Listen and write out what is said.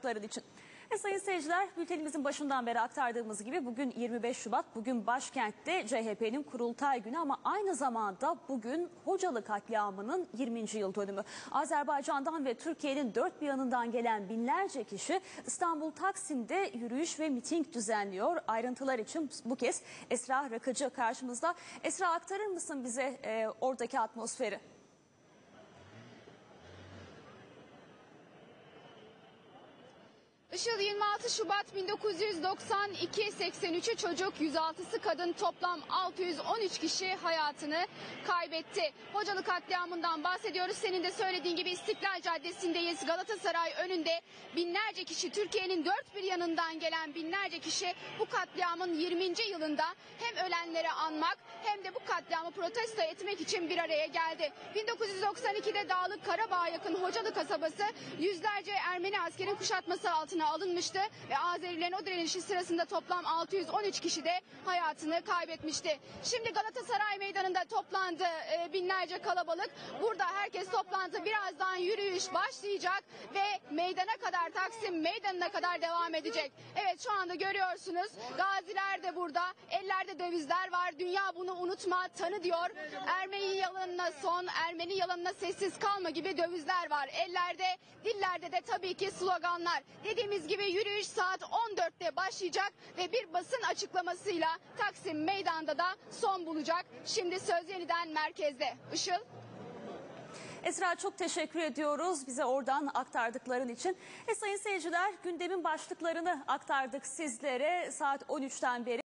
aktardıkların için. Ve sayın seyirciler bültenimizin başından beri aktardığımız gibi bugün 25 Şubat bugün başkentte CHP'nin kurultay günü ama aynı zamanda bugün Hocalı katliamının 20. yıl dönümü. Azerbaycan'dan ve Türkiye'nin dört bir yanından gelen binlerce kişi İstanbul Taksim'de yürüyüş ve miting düzenliyor. Ayrıntılar için bu kez Esra Rakıcı karşımızda. Esra aktarır mısın bize e, oradaki atmosferi? Işıl 26 Şubat 1992 83'ü çocuk 106'sı kadın toplam 613 kişi hayatını kaybetti. Hocalı katliamından bahsediyoruz. Senin de söylediğin gibi İstiklal Caddesi'ndeyiz. Galatasaray önünde binlerce kişi Türkiye'nin dört bir yanından gelen binlerce kişi bu katliamın 20. yılında hem ölenleri anmak hem de bu katliamı protesto etmek için bir araya geldi. 1992'de Dağlık Karabağ'a yakın Hocalı kasabası yüzlerce Ermeni askerin kuşatması altına alınmıştı ve Azerilerin o direnişi sırasında toplam 613 kişi de hayatını kaybetmişti. Şimdi Galatasaray Meydanı'nda toplandı e, binlerce kalabalık. Burada herkes toplantı birazdan yürüyüş başlayacak ve meydana kadar Taksim Meydanı'na kadar devam edecek. Evet şu anda görüyorsunuz gaziler de burada. Ellerde dövizler var. Dünya bunu unutma tanı diyor. Ermeni yalanına son, Ermeni yalanına sessiz kalma gibi dövizler var. Ellerde, dillerde de tabii ki sloganlar. Dediğimiz gibi yürüyüş saat 14'te başlayacak ve bir basın açıklamasıyla Taksim Meydan'da da son bulacak. Şimdi söz yeniden merkezde. Işıl. Esra çok teşekkür ediyoruz bize oradan aktardıkların için. E sayın seyirciler gündemin başlıklarını aktardık sizlere saat 13'ten beri.